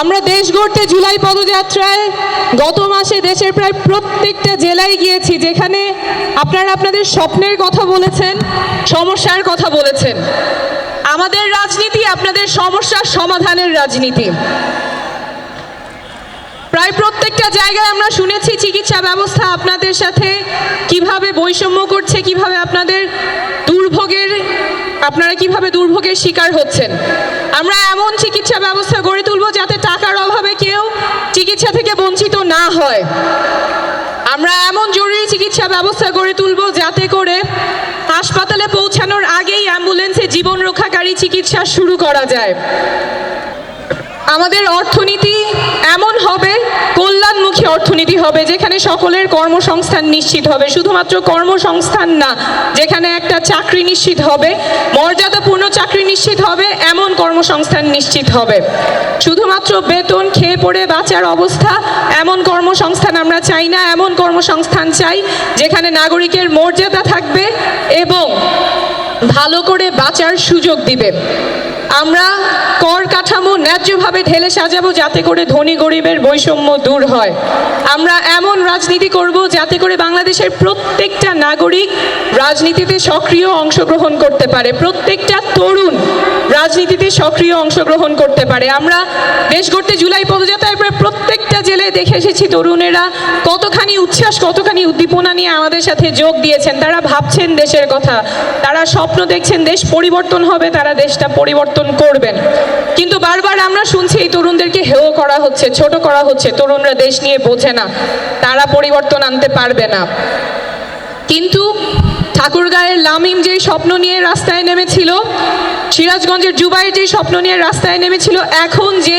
আমরা দেশ গড়তে জুলাই পদযাত্রায় গত মাসে দেশের প্রায় প্রত্যেকটা জেলায় গিয়েছি যেখানে আপনারা আপনাদের স্বপ্নের কথা বলেছেন, সমস্যার কথা বলেছেন। আমাদের রাজনীতি আপনাদের সমস্যার সমাধানের রাজনীতি। প্রায় প্রত্যেকটা জায়গায় আমরা শুনেছি চিকিৎসা ব্যবস্থা আপনাদের সাথে কীভাবে বৈষম্য করছে, কীভাবে আপনাদের আপনারা কীভাবে দুর্ভোগের শিকার হচ্ছেন? আমরা এমন চিকিৎসা ব্যবস্থা গড়ে তুলব যাতে টাকার অভাবে কেউ চিকিৎসা থেকে বঞ্চিত না হয়। আমরা এমন জরুরি চিকিৎসা ব্যবস্থা গড়ে তুলব যাতে করে হাসপাতালে পৌঁছানোর আগেই অ্যাম্বুলেন্সে জীবন রক্ষাকারী চিকিৎসা শুরু করা যায়। আমাদের অর্থনীতি এমন হবে কল্যাণমুখী অর্থনীতি হবে, যেখানে সকলের কর্মসংস্থান নিশ্চিত হবে। শুধুমাত্র কর্মসংস্থান না, যেখানে একটা চাকরি নিশ্চিত হবে, মর্যাদাপূর্ণ চাকরি নিশ্চিত হবে, এমন কর্মসংস্থান নিশ্চিত হবে। শুধুমাত্র বেতন খেয়ে পড়ে বাঁচার অবস্থা, এমন কর্মসংস্থান আমরা চাই না, এমন কর্মসংস্থান চাই, যেখানে নাগরিকের মর্যাদা থাকবে এবং ভালো করে বাঁচার সুযোগ দিবে। আমরা কর কাঠামো ন্যায্যভাবে ঢেলে সাজাবো যাতে করে ধনী গরিবের বৈষম্য দূর হয়। আমরা এমন রাজনীতি করব যাতে করে বাংলাদেশের প্রত্যেকটা নাগরিক রাজনীতিতে সক্রিয় অংশগ্রহণ করতে পারে। প্রত্যেকটা তরুণ রাজনীতিতে সক্রিয় অংশগ্রহণ করতে পারে। আমরা দেশ গড়তে জুলাই পদযাত্রায় প্রায় দেখে এসেছি তরুণেরা কতখানি উচ্ছ্বাস, কতখানি উদ্দীপনা নিয়ে আমাদের সাথে যোগ দিয়েছেন। তারা ভাবছেন দেশের কথা, তারা স্বপ্ন দেখছেন দেশ পরিবর্তন হবে, তারা দেশটা পরিবর্তন করবেন। কিন্তু বারবার আমরা শুনছি এই তরুণদেরকে হেয় করা হচ্ছে, ছোট করা হচ্ছে, তরুণরা দেশ নিয়ে বোঝে না, তারা পরিবর্তন আনতে পারবে না। কিন্তু ঠাকুরগাঁয়ের লামিম যেই স্বপ্ন নিয়ে রাস্তায় নেমেছিল, সিরাজগঞ্জের জুবাইয়ের যে স্বপ্ন নিয়ে রাস্তায় নেমেছিল, এখন যে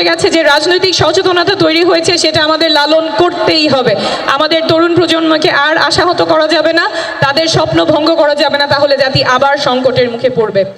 রূপান্তর গেছে যে রাজনৈতিক সচেতনতা তৈরি হয়েছে, সেটা আমাদের লালন করতেই হবে। আমাদের তরুণ প্রজন্মকে আর আশাহত করা যাবে না, তাদের স্বপ্ন ভঙ্গ করা যাবে না, তাহলে জাতি আবার সংকটের মুখে পড়বে।